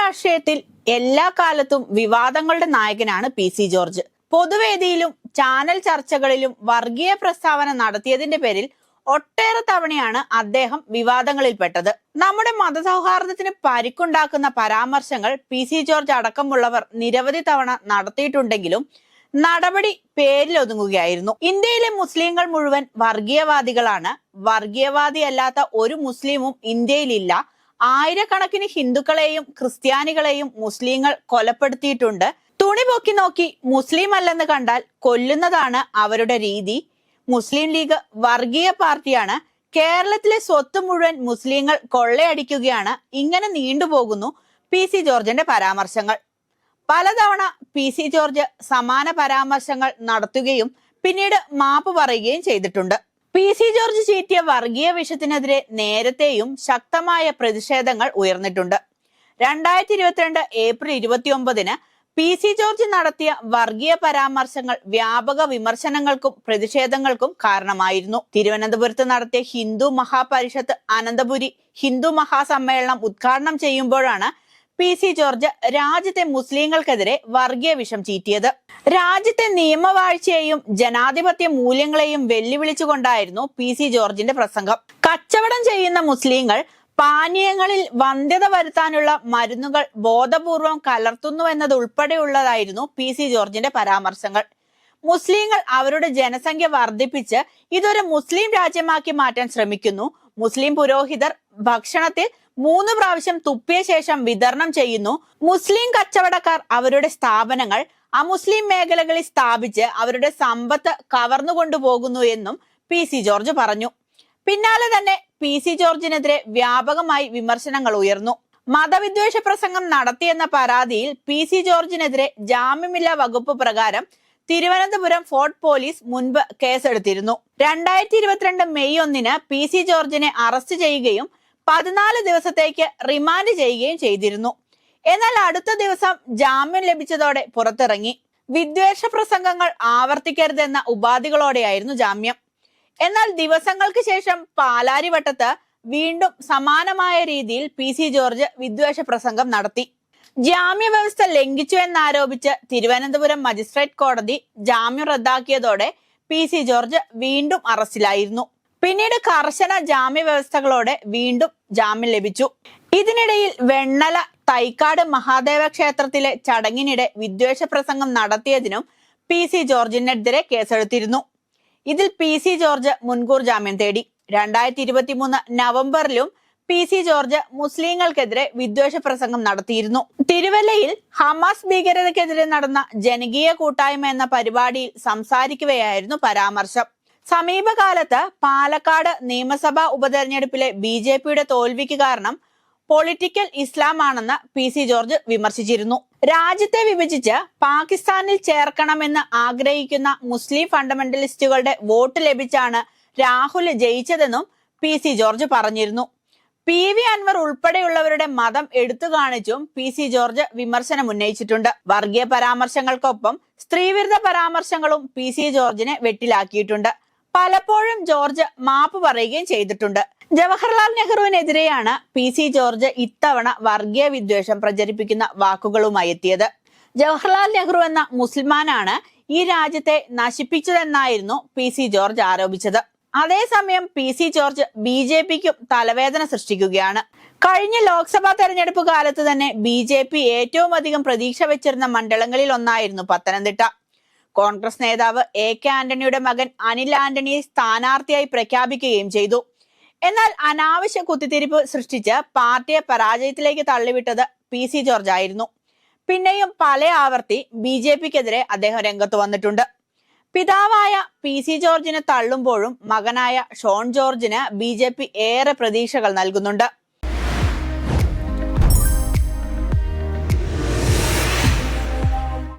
രാഷ്ട്രീയത്തിൽ എല്ലാ കാലത്തും വിവാദങ്ങളുടെ നായകനാണ് പി സി ജോർജ്. പൊതുവേദിയിലും ചാനൽ ചർച്ചകളിലും വർഗീയ പ്രസ്താവന നടത്തിയതിന്റെ പേരിൽ ഒട്ടേറെ തവണയാണ് അദ്ദേഹം വിവാദങ്ങളിൽപ്പെട്ടത്. നമ്മുടെ മതസൗഹാർദ്ദത്തിന് പരിക്കുണ്ടാക്കുന്ന പരാമർശങ്ങൾ പി സി ജോർജ് അടക്കമുള്ളവർ നിരവധി തവണ നടത്തിയിട്ടുണ്ടെങ്കിലും നടപടി പേരിലൊതുങ്ങുകയായിരുന്നു. ഇന്ത്യയിലെ മുസ്ലിങ്ങൾ മുഴുവൻ വർഗീയവാദികളാണ്. വർഗീയവാദിയല്ലാത്ത ഒരു മുസ്ലിമും ഇന്ത്യയിലില്ല. ആയിരക്കണക്കിന് ഹിന്ദുക്കളെയും ക്രിസ്ത്യാനികളെയും മുസ്ലിങ്ങൾ കൊലപ്പെടുത്തിയിട്ടുണ്ട്. തുണി പൊക്കി നോക്കി മുസ്ലിം അല്ലെന്ന് കണ്ടാൽ കൊല്ലുന്നതാണ് അവരുടെ രീതി. മുസ്ലിം ലീഗ് വർഗീയ പാർട്ടിയാണ്. കേരളത്തിലെ സ്വത്ത് മുഴുവൻ മുസ്ലിങ്ങൾ കൊള്ളയടിക്കുകയാണ്. ഇങ്ങനെ നീണ്ടുപോകുന്നു പി സി ജോർജിന്റെ പരാമർശങ്ങൾ. പലതവണ പി സി ജോർജ് സമാന പരാമർശങ്ങൾ നടത്തുകയും പിന്നീട് മാപ്പ് പറയുകയും ചെയ്തിട്ടുണ്ട്. പി സി ജോർജ് ചീറ്റിയ വർഗീയ വിഷത്തിനെതിരെ നേരത്തെയും ശക്തമായ പ്രതിഷേധങ്ങൾ ഉയർന്നിട്ടുണ്ട്. രണ്ടായിരത്തി ഇരുപത്തിരണ്ട് ഏപ്രിൽ ഇരുപത്തിയൊമ്പതിന് പി സി ജോർജ് നടത്തിയ വർഗീയ പരാമർശങ്ങൾ വ്യാപക വിമർശനങ്ങൾക്കും പ്രതിഷേധങ്ങൾക്കും കാരണമായിരുന്നു. തിരുവനന്തപുരത്ത് നടത്തിയ ഹിന്ദു മഹാപരിഷത്ത് അനന്തപുരി ഹിന്ദു മഹാസമ്മേളനം ഉദ്ഘാടനം ചെയ്യുമ്പോഴാണ് പി സി ജോർജ് രാജ്യത്തെ മുസ്ലിങ്ങൾക്കെതിരെ വർഗീയ വിഷം ചീറ്റിയത്. രാജ്യത്തെ നിയമവാഴ്ചയെയും ജനാധിപത്യ മൂല്യങ്ങളെയും വെല്ലുവിളിച്ചുകൊണ്ടായിരുന്നു പി സി ജോർജിന്റെ പ്രസംഗം. കച്ചവടം ചെയ്യുന്ന മുസ്ലിങ്ങൾ പാനീയങ്ങളിൽ വന്ധ്യത വരുത്താനുള്ള മരുന്നുകൾ ബോധപൂർവം കലർത്തുന്നു എന്നത് ഉൾപ്പെടെയുള്ളതായിരുന്നു പി സി ജോർജിന്റെ പരാമർശങ്ങൾ. മുസ്ലിങ്ങൾ അവരുടെ ജനസംഖ്യ വർദ്ധിപ്പിച്ച് ഇതൊരു മുസ്ലിം രാജ്യമാക്കി മാറ്റാൻ ശ്രമിക്കുന്നു. മുസ്ലിം പുരോഹിതർ ഭക്ഷണത്തിൽ മൂന്ന് പ്രാവശ്യം തുപ്പിയ ശേഷം വിതരണം ചെയ്യുന്നു. മുസ്ലിം കച്ചവടക്കാർ അവരുടെ സ്ഥാപനങ്ങൾ അമുസ്ലിം മേഖലകളിൽ സ്ഥാപിച്ച് അവരുടെ സമ്പത്ത് കവർന്നുകൊണ്ടുപോകുന്നു എന്നും പി സി ജോർജ് പറഞ്ഞു. പിന്നാലെ തന്നെ പി സി ജോർജിനെതിരെ വ്യാപകമായി വിമർശനങ്ങൾ ഉയർന്നു. മതവിദ്വേഷ പ്രസംഗം നടത്തിയെന്ന പരാതിയിൽ പി സി ജോർജിനെതിരെ ജാമ്യമില്ലാ വകുപ്പ് പ്രകാരം തിരുവനന്തപുരം ഫോർട്ട് പോലീസ് മുൻപ് കേസെടുത്തിരുന്നു. രണ്ടായിരത്തി ഇരുപത്തിരണ്ട് മെയ് ഒന്നിന് പി സി ജോർജിനെ അറസ്റ്റ് ചെയ്യുകയും പതിനാല് ദിവസത്തേക്ക് റിമാൻഡ് ചെയ്യുകയും ചെയ്തിരുന്നു. എന്നാൽ അടുത്ത ദിവസം ജാമ്യം ലഭിച്ചതോടെ പുറത്തിറങ്ങി. വിദ്വേഷ പ്രസംഗങ്ങൾ ആവർത്തിക്കരുതെന്ന ഉപാധികളോടെയായിരുന്നു ജാമ്യം. എന്നാൽ ദിവസങ്ങൾക്ക് ശേഷം പാലാരിവട്ടത്ത് വീണ്ടും സമാനമായ രീതിയിൽ പി സി ജോർജ് വിദ്വേഷ പ്രസംഗം നടത്തി. ജാമ്യ വ്യവസ്ഥ ലംഘിച്ചു എന്നാരോപിച്ച് തിരുവനന്തപുരം മജിസ്ട്രേറ്റ് കോടതി ജാമ്യം റദ്ദാക്കിയതോടെ പി സി ജോർജ് വീണ്ടും അറസ്റ്റിലായിരുന്നു. പിന്നീട് കർശന ജാമ്യ വ്യവസ്ഥകളോടെ വീണ്ടും ജാമ്യം ലഭിച്ചു. ഇതിനിടയിൽ വെണ്ണല തൈക്കാട് മഹാദേവ ക്ഷേത്രത്തിലെ ചടങ്ങിനിടെ വിദ്വേഷ പ്രസംഗം നടത്തിയതിനും പി സി ജോർജിനെതിരെ കേസെടുത്തിരുന്നു. ഇതിൽ പി സി ജോർജ് മുൻകൂർ ജാമ്യം തേടി. രണ്ടായിരത്തി ഇരുപത്തി മൂന്ന് നവംബറിലും പി സി ജോർജ് മുസ്ലിങ്ങൾക്കെതിരെ വിദ്വേഷ പ്രസംഗം നടത്തിയിരുന്നു. തിരുവല്ലയിൽ ഹമാസ് ഭീകരതയ്ക്കെതിരെ നടന്ന ജനകീയ കൂട്ടായ്മ എന്ന പരിപാടിയിൽ സംസാരിക്കുകയായിരുന്നു പരാമർശം. സമീപകാലത്ത് പാലക്കാട് നിയമസഭാ ഉപതെരഞ്ഞെടുപ്പിലെ ബി ജെ പിയുടെ തോൽവിക്ക് കാരണം പൊളിറ്റിക്കൽ ഇസ്ലാം ആണെന്ന് പി സി ജോർജ് വിമർശിച്ചിരുന്നു. രാജ്യത്തെ വിഭജിച്ച് പാകിസ്ഥാനിൽ ചേർക്കണമെന്ന് ആഗ്രഹിക്കുന്ന മുസ്ലിം ഫണ്ടമെന്റലിസ്റ്റുകളുടെ വോട്ട് ലഭിച്ചാണ് രാഹുൽ ജയിച്ചതെന്നും പി സി ജോർജ് പറഞ്ഞിരുന്നു. പി വി അൻവർ ഉൾപ്പെടെയുള്ളവരുടെ മതം എടുത്തു കാണിച്ചും പി സി ജോർജ് വിമർശനം ഉന്നയിച്ചിട്ടുണ്ട്. വർഗീയ പരാമർശങ്ങൾക്കൊപ്പം സ്ത്രീവിരുദ്ധ പരാമർശങ്ങളും പി സി ജോർജിനെ വെട്ടിലാക്കിയിട്ടുണ്ട്. പലപ്പോഴും ജോർജ് മാപ്പ് പറയുകയും ചെയ്തിട്ടുണ്ട്. ജവഹർലാൽ നെഹ്റുവിനെതിരെയാണ് പി സി ജോർജ് ഇത്തവണ വർഗീയ വിദ്വേഷം പ്രചരിപ്പിക്കുന്ന വാക്കുകളുമായി എത്തിയത്. ജവഹർലാൽ നെഹ്റു എന്ന മുസ്ലിമാനാണ് ഈ രാജ്യത്തെ നശിപ്പിച്ചതെന്നായിരുന്നു പി സി ജോർജ് ആരോപിച്ചത്. അതേസമയം P C George B J പിക്കും തലവേദന സൃഷ്ടിക്കുകയാണ്. കഴിഞ്ഞ ലോക്സഭാ തെരഞ്ഞെടുപ്പ് കാലത്ത് തന്നെ ബി ജെ പി ഏറ്റവും അധികം പ്രതീക്ഷ വെച്ചിരുന്ന മണ്ഡലങ്ങളിൽ ഒന്നായിരുന്നു പത്തനംതിട്ട. കോൺഗ്രസ് നേതാവ് എ കെ ആന്റണിയുടെ മകൻ അനിൽ ആന്റണിയെ സ്ഥാനാർത്ഥിയായി പ്രഖ്യാപിക്കുകയും ചെയ്തു. എന്നാൽ അനാവശ്യ കുത്തിത്തിരിപ്പ് സൃഷ്ടിച്ച് പാർട്ടിയെ പരാജയത്തിലേക്ക് തള്ളിവിട്ടത് പി സി ജോർജ് ആയിരുന്നു. പിന്നെയും പല ആവർത്തി ബി ജെ പിക്കെതിരെ അദ്ദേഹം രംഗത്ത് വന്നിട്ടുണ്ട്. പിതാവായ പി സി ജോർജിനെ തള്ളുമ്പോഴും മകനായ ഷോൺ ജോർജിന് ബി ഏറെ പ്രതീക്ഷകൾ നൽകുന്നുണ്ട്.